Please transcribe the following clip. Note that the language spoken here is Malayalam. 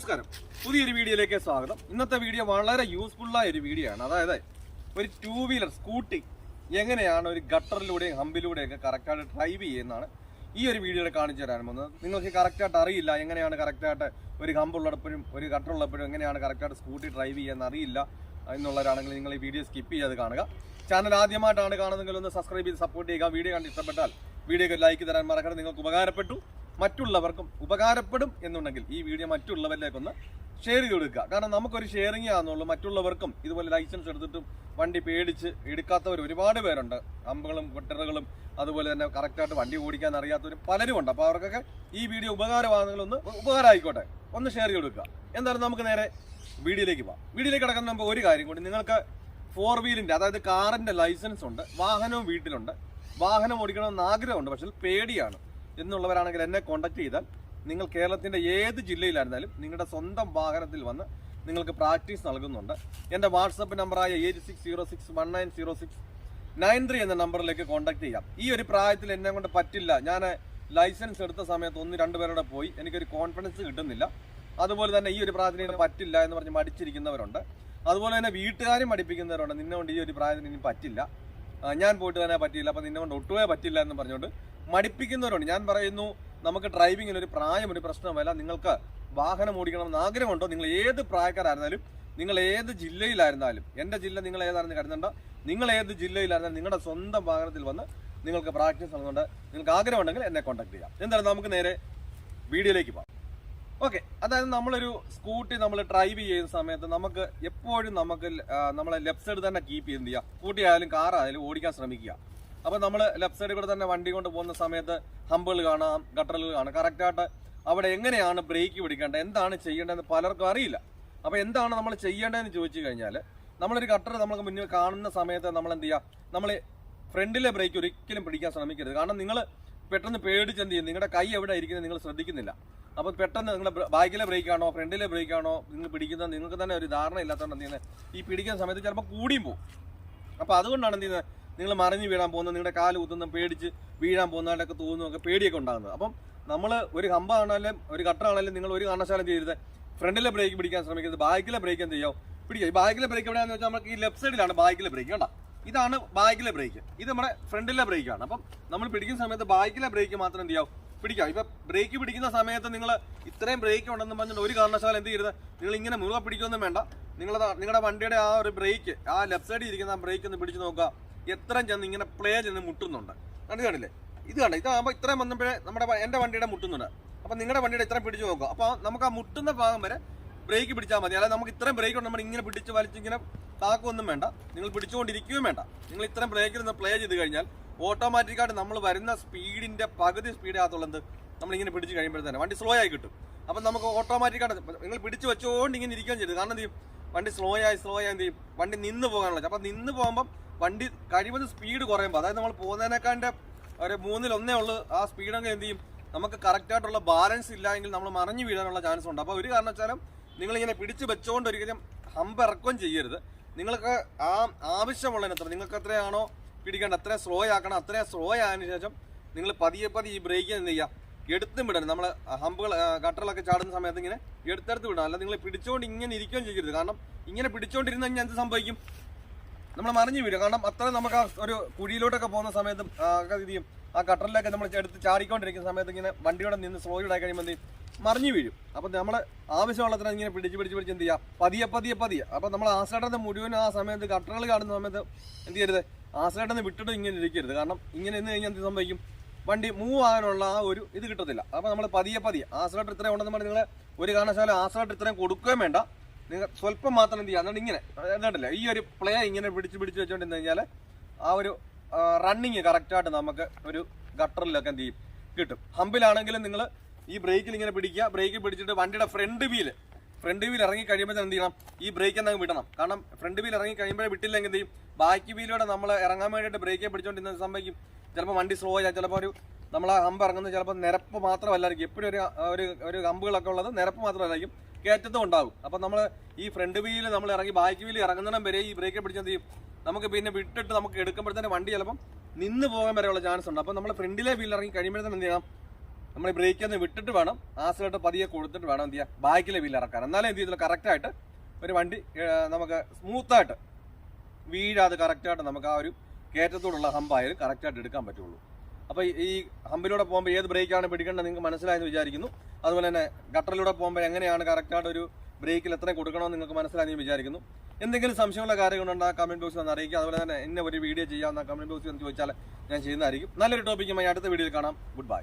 നമസ്കാരം. പുതിയൊരു വീഡിയോയിലേക്ക് സ്വാഗതം. ഇന്നത്തെ വീഡിയോ വളരെ യൂസ്ഫുൾ ആയ ഒരു വീഡിയോ ആണ്. അതായത് ഒരു ടൂ വീലർ സ്കൂട്ടി എങ്ങനെയാണ് ഒരു ഗട്ടറിലൂടെയും ഹമ്പിലൂടെയൊക്കെ കറക്റ്റായിട്ട് ഡ്രൈവ് ചെയ്യുന്നതാണ്. ഈ ഒരു വീഡിയോയിൽ കാണിച്ചു തരാൻ പോകുന്നത്. നിങ്ങൾക്ക് കറക്റ്റായിട്ട് അറിയില്ല എങ്ങനെയാണ് കറക്റ്റായിട്ട് ഒരു ഹമ്പുള്ളപ്പോഴും ഒരു ഗട്ടറുള്ളപ്പോഴും എങ്ങനെയാണ് കറക്റ്റായിട്ട് സ്കൂട്ടി ഡ്രൈവ് ചെയ്യാൻ അറിയില്ല എന്നുള്ളവരാണെങ്കിൽ നിങ്ങൾ ഈ വീഡിയോ സ്കിപ്പ് ചെയ്ത് കാണുക. ചാനൽ ആദ്യമായിട്ടാണ് കാണുന്നതെങ്കിൽ ഒന്ന് സബ്സ്ക്രൈബ് ചെയ്ത് സപ്പോർട്ട് ചെയ്യുക. വീഡിയോ കണ്ട് ഇഷ്ടപ്പെട്ടാൽ വീഡിയോക്ക് ലൈക്ക് തരാൻ മറക്കരുത്. നിങ്ങൾക്ക് ഉപകാരപ്പെട്ടു. മറ്റുള്ളവർക്കും ഉപകാരപ്പെടും എന്നുണ്ടെങ്കിൽ ഈ വീഡിയോ മറ്റുള്ളവരിലേക്കൊന്ന് ഷെയർ ചെയ്ത് കൊടുക്കുക. കാരണം നമുക്കൊരു ഷെയറിങ് ആണെന്നുള്ളൂ. മറ്റുള്ളവർക്കും ഇതുപോലെ ലൈസൻസ് എടുത്തിട്ടും വണ്ടി പേടിച്ച് എടുക്കാത്തവർ ഒരുപാട് പേരുണ്ട്. അമ്പുകളും കൊട്ടറുകളും അതുപോലെ തന്നെ കറക്റ്റായിട്ട് വണ്ടി ഓടിക്കാൻ അറിയാത്തവരും പലരും ഉണ്ട്. അപ്പോൾ അവർക്കൊക്കെ ഈ വീഡിയോ ഉപകാരമാണെങ്കിൽ ഒന്ന് ഉപകാരമായിക്കോട്ടെ. ഒന്ന് ഷെയർ ചെയ്ത് കൊടുക്കുക. എന്തായാലും നമുക്ക് നേരെ വീഡിയോയിലേക്ക് പോകാം. വീഡിയോയിലേക്ക് കിടക്കുന്ന മുമ്പ് ഒരു കാര്യം കൂടി. നിങ്ങൾക്ക് ഫോർ വീലിന്റെ അതായത് കാറിന്റെ ലൈസൻസ് ഉണ്ട്. വാഹനവും വീട്ടിലുണ്ട്. വാഹനം ഓടിക്കണമെന്ന് ആഗ്രഹമുണ്ട്. പക്ഷേ പേടിയാണ്. എന്നുള്ളവരാണെങ്കിൽ എന്നെ കോൺടാക്ട് ചെയ്താൽ നിങ്ങൾ കേരളത്തിന്റെ ഏത് ജില്ലയിലായിരുന്നാലും നിങ്ങളുടെ സ്വന്തം വാഹനത്തിൽ വന്ന് നിങ്ങൾക്ക് പ്രാക്ടീസ് നൽകുന്നുണ്ട്. എന്റെ വാട്സപ്പ് നമ്പറായ eight six zero six one nine zero six nine three എന്ന നമ്പറിലേക്ക് കോൺടാക്ട് ചെയ്യാം. ഈ ഒരു പ്രായത്തിൽ എന്നെ കൊണ്ട് പറ്റില്ല. ഞാൻ ലൈസൻസ് എടുത്ത സമയത്ത് ഒന്ന് രണ്ട് പേരുടെ പോയി എനിക്കൊരു കോൺഫിഡൻസ് കിട്ടുന്നില്ല. അതുപോലെ തന്നെ ഈ ഒരു പ്രായത്തിന് ഇനി പറ്റില്ല എന്ന് പറഞ്ഞ് മടിച്ചിരിക്കുന്നവരുണ്ട്. അതുപോലെ തന്നെ വീട്ടുകാരും മടിപ്പിക്കുന്നവരുണ്ട്. നിന്നെ കൊണ്ട് ഈ ഒരു പ്രായത്തിന് ഇനി പറ്റില്ല. ഞാൻ പോയിട്ട് തന്നെ പറ്റിയില്ല. അപ്പം നിന്നെ കൊണ്ട് ഒട്ടുമേ പറ്റില്ല എന്ന് പറഞ്ഞുകൊണ്ട് മടിപ്പിക്കുന്നവരുണ്ട്. ഞാൻ പറയുന്നു നമുക്ക് ഡ്രൈവിങ്ങിന് ഒരു പ്രായം ഒരു പ്രശ്നമല്ല. നിങ്ങൾക്ക് വാഹനം ഓടിക്കണമെന്ന് ആഗ്രഹമുണ്ടോ? നിങ്ങൾ ഏത് പ്രായക്കാരായിരുന്നാലും നിങ്ങൾ ഏത് ജില്ലയിലായിരുന്നാലും എന്റെ ജില്ല നിങ്ങൾ ഏതാണെന്ന് കരുതണ്ട. നിങ്ങൾ ഏത് ജില്ലയിലായിരുന്നാലും നിങ്ങളുടെ സ്വന്തം വാഹനത്തിൽ വന്ന് നിങ്ങൾക്ക് പ്രാക്ടീസ് നൽകുന്നുണ്ട് നിങ്ങൾക്ക് ആഗ്രഹമുണ്ടെങ്കിൽ എന്നെ കോൺടാക്ട് ചെയ്യാം. എന്തായാലും നമുക്ക് നേരെ വീഡിയോയിലേക്ക് പോകാം. ഓക്കെ അതായത് നമ്മളൊരു സ്കൂട്ടി നമ്മൾ ഡ്രൈവ് ചെയ്യുന്ന സമയത്ത് നമുക്ക് എപ്പോഴും നമുക്ക് നമ്മളെ ലെഫ്റ്റ് സൈഡ് തന്നെ കീപ്പ് ചെയ്യുക സ്കൂട്ടി ആയാലും കാറായാലും ഓടിക്കാൻ ശ്രമിക്കുക. അപ്പൊ നമ്മൾ ലെഫ്റ്റ് സൈഡിൽ കൂടെ തന്നെ വണ്ടി കൊണ്ട് പോകുന്ന സമയത്ത് ഹമ്പുകൾ കാണാം ഗട്ടറുകൾ കാണാം. കറക്റ്റായിട്ട് അവിടെ എങ്ങനെയാണ് ബ്രേക്ക് പിടിക്കേണ്ടത് എന്താണ് ചെയ്യേണ്ടതെന്ന് പലർക്കും അറിയില്ല. അപ്പോൾ എന്താണ് നമ്മൾ ചെയ്യേണ്ടതെന്ന് ചോദിച്ചു കഴിഞ്ഞാൽ നമ്മളൊരു ഗട്ടർ നമുക്ക് മുന്നിൽ കാണുന്ന സമയത്ത് നമ്മൾ എന്ത് ചെയ്യുക നമ്മൾ ഫ്രണ്ടിലെ ബ്രേക്ക് ഒരിക്കലും പിടിക്കാൻ ശ്രമിക്കരുത്. കാരണം നിങ്ങൾ പെട്ടെന്ന് പേടിച്ച് എന്ത് ചെയ്യും? നിങ്ങളുടെ കൈ എവിടെ ഇരിക്കുന്നത് നിങ്ങൾ ശ്രദ്ധിക്കുന്നില്ല. അപ്പോൾ പെട്ടെന്ന് നിങ്ങളുടെ ബാക്കിലെ ബ്രേക്കാണോ ഫ്രണ്ടിലെ ബ്രേക്കാണോ നിങ്ങൾ പിടിക്കുന്നത് നിങ്ങൾക്ക് തന്നെ ഒരു ധാരണ ഇല്ലാത്തതുകൊണ്ട് എന്ത് ചെയ്യുന്നത് ഈ പിടിക്കുന്ന സമയത്ത് ചിലപ്പോൾ കൂടിയും പോകും അപ്പോൾ അതുകൊണ്ടാണ് എന്ത് ചെയ്യുന്നത് നിങ്ങൾ മറിഞ്ഞ് വീഴാൻ പോകുന്നത് നിങ്ങളുടെ കാൽ കുത്തുന്ന പേടിച്ച് വീഴാൻ പോകുന്നതിലൊക്കെ തോന്നുന്നൊക്കെ പേടിയൊക്കെ ഉണ്ടാകുന്നത്. അപ്പം നമ്മൾ ഒരു ഹമ്പാണെങ്കിലും ഒരു കട്ടറാണെങ്കിലും നിങ്ങൾ ഒരു കാരണശാലം ചെയ്യരുത്. ഫ്രണ്ടിലെ ബ്രേക്ക് പിടിക്കാൻ ശ്രമിക്കരുത്. ബാക്കിലെ ബ്രേക്ക് എന്ത് ചെയ്യാം പിടിക്കുക. ഈ ബാക്കിലെ ബ്രേക്ക് എവിടെയാണെന്ന് വെച്ചാൽ നമുക്ക് ഈ ലെഫ്റ്റ് സൈഡിലാണ് ബാക്കിലെ ബ്രേക്ക് കണ്ട? ഇതാണ് ബാക്കിലെ ബ്രേക്ക് ഇത് നമ്മുടെ ഫ്രണ്ടിലെ ബ്രേക്കാണ് അപ്പം നമ്മൾ പിടിക്കുന്ന സമയത്ത് ബാക്കിലെ ബ്രേക്ക് മാത്രം എന്ത് ചെയ്യാം പിടിക്കാം ഇപ്പം ബ്രേക്ക് പിടിക്കുന്ന സമയത്ത് നിങ്ങൾ ഇത്രയും ബ്രേക്ക് ഉണ്ടെന്ന് പറഞ്ഞിട്ട് ഒരു കാരണവശാലും എന്ത് ചെയ്യരുത്? നിങ്ങൾ ഇങ്ങനെ മുറുകെ പിടിക്കൊന്നും വേണ്ട. നിങ്ങളുടെ നിങ്ങളുടെ വണ്ടിയുടെ ആ ഒരു ബ്രേക്ക് ആ ലെഫ്റ്റ് സൈഡിൽ ഇരിക്കുന്ന ആ ബ്രേക്ക് ഒന്ന് പിടിച്ച് നോക്കുക. എത്രയും ചെന്ന് ഇങ്ങനെ പ്ലേ ചെന്ന് മുട്ടുന്നുണ്ട്. കണ്ടു കാണില്ലേ ഇത് കണ്ട? ഇതാകുമ്പോൾ ഇത്രയും വന്നപ്പോഴേ നമ്മുടെ എന്റെ വണ്ടിയുടെ മുട്ടുന്നുണ്ട്. അപ്പം നിങ്ങളുടെ വണ്ടിയുടെ ഇത്രയും പിടിച്ച് നോക്കുക. അപ്പോൾ നമുക്ക് ആ മുട്ടുന്ന ഭാഗം വരെ ബ്രേക്ക് പിടിച്ചാൽ മതി. അല്ലാതെ നമുക്ക് ഇത്രയും ബ്രേക്ക് ഉണ്ട് നമ്മൾ ഇങ്ങനെ പിടിച്ച് വലിച്ച് ഇങ്ങനെ താക്കൊന്നും വേണ്ട. നിങ്ങൾ പിടിച്ചുകൊണ്ടിരിക്കുകയും വേണ്ട. നിങ്ങൾ ഇത്രയും ബ്രേക്കിൽ നിന്ന് പ്ലേ ചെയ്ത് കഴിഞ്ഞാൽ ഓട്ടോമാറ്റിക്കായിട്ട് നമ്മൾ വരുന്ന സ്പീഡിന്റെ പകുതി സ്പീഡിനകത്തുള്ളത് നമ്മൾ ഇങ്ങനെ പിടിച്ച് കഴിയുമ്പോഴത്തേനെ വണ്ടി സ്ലോ ആയി കിട്ടും. അപ്പം നമുക്ക് ഓട്ടോമാറ്റിക്കായിട്ട് നിങ്ങൾ പിടിച്ച് വെച്ചുകൊണ്ട് ഇങ്ങനെ ഇരിക്കുകയും ചെയ്തു. കാരണം എന്ത് വണ്ടി സ്ലോ ആയി സ്ലോ ആയി എന്ത് ചെയ്യും? വണ്ടി നിന്ന് പോകാനുള്ള അപ്പം നിന്ന് പോകുമ്പം വണ്ടി കഴിവതും സ്പീഡ് കുറയുമ്പോൾ അതായത് നമ്മൾ പോകുന്നതിനേക്കാണ്ട് ഒരു മൂന്നിലൊന്നേ ഉള്ളൂ ആ സ്പീഡൊക്കെ എന്ത് ചെയ്യും? നമുക്ക് കറക്റ്റായിട്ടുള്ള ബാലൻസ് ഇല്ല എങ്കിൽ നമ്മൾ മറിഞ്ഞു വീഴാനുള്ള ചാൻസ് ഉണ്ട്. അപ്പോൾ ഒരു കാരണവശാലും നിങ്ങളിങ്ങനെ പിടിച്ച് വെച്ചുകൊണ്ട് ഒരിക്കലും ഹമ്പ് ഇറക്കുകയും ചെയ്യരുത്. നിങ്ങൾക്ക് ആ ആവശ്യമുള്ളതിന് എത്ര നിങ്ങൾക്ക് എത്രയാണോ പിടിക്കേണ്ട അത്രയും സ്ലോ ആക്കണം അത്രയും സ്ലോ ആയതിനു ശേഷം നിങ്ങൾ പതിയെ പതിയെ ഈ ബ്രേക്ക് എന്ത് ചെയ്യുക? എടുത്തും വിടണം. നമ്മൾ ഹമ്പുകൾ ഗട്ടറിലൊക്കെ ചാടുന്ന സമയത്ത് ഇങ്ങനെ എടുത്തെടുത്ത് വിടണം. അല്ല നിങ്ങൾ പിടിച്ചുകൊണ്ട് ഇങ്ങനെ ഇരിക്കുകയും ചെയ്യരുത്. കാരണം ഇങ്ങനെ പിടിച്ചുകൊണ്ടിരുന്ന് കഴിഞ്ഞാൽ എന്ത് സംഭവിക്കും? നമ്മൾ മറിഞ്ഞു വീഴും. കാരണം അത്ര നമുക്ക് ആ ഒരു കുഴിയിലോട്ടൊക്കെ പോകുന്ന സമയത്ത് ഇത് ചെയ്യും. ആ കട്ടറിലൊക്കെ നമ്മൾ എടുത്ത് ചാടിക്കൊണ്ടിരിക്കുന്ന സമയത്ത് ഇങ്ങനെ വണ്ടിയോടെ നിന്ന് സ്ലോ ഇടാൻ കഴിയുമ്പോൾ എന്ത് മറിഞ്ഞു വീഴും. അപ്പം നമ്മൾ ആവശ്യമുള്ളത്ര ഇങ്ങനെ പിടിച്ച് പിടിച്ച് പിടിച്ച് എന്ത് ചെയ്യുക പതിയെ പതിയെ പതിയെ. അപ്പം നമ്മൾ ആശ്രയിടത്തെ മുഴുവൻ ആ സമയത്ത് കട്ടറുകൾ കാണുന്ന സമയത്ത് എന്ത് ചെയ്യരുത്? ആശ്രയിടന്ന് വിട്ടിട്ട് ഇങ്ങനെ ഇരിക്കരുത്. കാരണം ഇങ്ങനെ നിന്ന് കഴിഞ്ഞാൽ എന്ത് സംഭവിക്കും? വണ്ടി മൂവ് ആകാനുള്ള ആ ഒരു ഇത് കിട്ടത്തില്ല. അപ്പോൾ നമ്മൾ പതിയെ പതിയെ ആശ്രയിട്ടർ ഇത്രയും ഉണ്ടെന്ന് പറഞ്ഞ് നിങ്ങൾ ഒരു കാരണവശാലും ആശ്രയിട്ടർ ഇത്രയും കൊടുക്കുകയും വേണ്ട. നിങ്ങൾ സ്വല്പം മാത്രം എന്ത് ചെയ്യുക? അതുകൊണ്ട് ഇങ്ങനെ എന്നിട്ടില്ല ഈ ഒരു പ്ലേ ഇങ്ങനെ പിടിച്ച് പിടിച്ച് വെച്ചുകൊണ്ടിരുന്ന് കഴിഞ്ഞാൽ ആ ഒരു റണ്ണിങ് കറക്റ്റായിട്ട് നമുക്ക് ഒരു ഗട്ടറിലൊക്കെ എന്ത് ചെയ്യും? കിട്ടും. ഹമ്പിലാണെങ്കിലും നിങ്ങൾ ഈ ബ്രേക്കിൽ ഇങ്ങനെ പിടിക്കുക. ബ്രേക്കിൽ പിടിച്ചിട്ട് വണ്ടിയുടെ ഫ്രണ്ട് വീൽ ഫ്രണ്ട് വീൽ ഇറങ്ങി കഴിയുമ്പോൾ എന്ത് ചെയ്യണം? ഈ ബ്രേക്ക് എന്നങ്ങ് വിടണം. കാരണം ഫ്രണ്ട് വീൽ ഇറങ്ങി കഴിയുമ്പോഴേ വിട്ടില്ലെങ്കിൽ എന്ത് ചെയ്യും? ബാക്കി വീലോടെ നമ്മൾ ഇറങ്ങാൻ വേണ്ടിയിട്ട് ബ്രേക്കെ പിടിച്ചുകൊണ്ടിരുന്ന സംഭവിക്കും. ചിലപ്പോൾ വണ്ടി സ്ലോ ആയി ചിലപ്പോൾ ഒരു നമ്മൾ ആ ഹമ്പ് ഇറങ്ങുന്നത് ചിലപ്പോൾ നിരപ്പ് മാത്രമല്ലായിരിക്കും. എപ്പോഴും ഒരു ഒരു ഒരു കമ്പുകളൊക്കെ ഉള്ളത് നിരപ്പ് മാത്രമല്ലായിരിക്കും കയറ്റത്തും ഉണ്ടാകും. അപ്പം നമ്മൾ ഈ ഫ്രണ്ട് വീൽ നമ്മൾ ഇറങ്ങി ബാക്ക് വീൽ ഇറങ്ങുന്നിടം വരെ ഈ ബ്രേക്ക് പിടിച്ചത് നമുക്ക് പിന്നെ വിട്ടിട്ട് നമുക്ക് എടുക്കുമ്പോഴത്തേന് വണ്ടി ചിലപ്പം നിന്ന് പോകാൻ വരെയുള്ള ചാൻസ് ഉണ്ട്. അപ്പം നമ്മൾ ഫ്രണ്ടിലെ വീൽ ഇറങ്ങി കഴിയുമ്പോഴത്തേന് എന്ത് ചെയ്യണം? നമ്മൾ ഈ ബ്രേക്കിൽ നിന്ന് വിട്ടിട്ട് വേണം ആസിലോട്ട് പതിയെ കൊടുത്തിട്ട് വേണം എന്ത് ചെയ്യുക ബാക്കിലെ വീൽ ഇറക്കാൻ. എന്നാലേ എന്ത് ചെയ്തില്ല കറക്റ്റായിട്ട് ഒരു വണ്ടി നമുക്ക് സ്മൂത്തായിട്ട് വീഴാതെ കറക്റ്റായിട്ട് നമുക്ക് ആ ഒരു കയറ്റത്തോടുള്ള ഹമ്പായാലും കറക്റ്റായിട്ട് എടുക്കാൻ പറ്റുള്ളൂ. അപ്പോൾ ഈ ഹമ്പിലൂടെ പോകുമ്പോൾ ഏത് ബ്രേക്കാണ് പിടിക്കേണ്ടത് നിങ്ങൾക്ക് മനസ്സിലായെന്ന് വിചാരിക്കുന്നു. അതുപോലെ തന്നെ ഗട്ടറിലൂടെ പോകുമ്പോൾ എങ്ങനെയാണ് കറക്റ്റായിട്ട് ഒരു ബ്രേക്കിൽ എത്ര കൊടുക്കണമെന്ന് നിങ്ങൾക്ക് മനസ്സിലായെന്ന് വിചാരിക്കുന്നു. എന്തെങ്കിലും സംശയമുള്ള കാര്യങ്ങളുണ്ട് ആ കമന്റ് ബോക്സിൽ ഒന്ന് അറിയിക്കുക. അതുപോലെ തന്നെ എന്നെ ഒരു വീഡിയോ ചെയ്യാമെന്ന കമന്റ് ബോക്സിൽ എന്ന് ചോദിച്ചാൽ ഞാൻ ചെയ്യുന്നതായിരിക്കും. നല്ലൊരു ടോപ്പിക്കുമായി അടുത്ത വീഡിയോയിൽ കാണാം. Good bye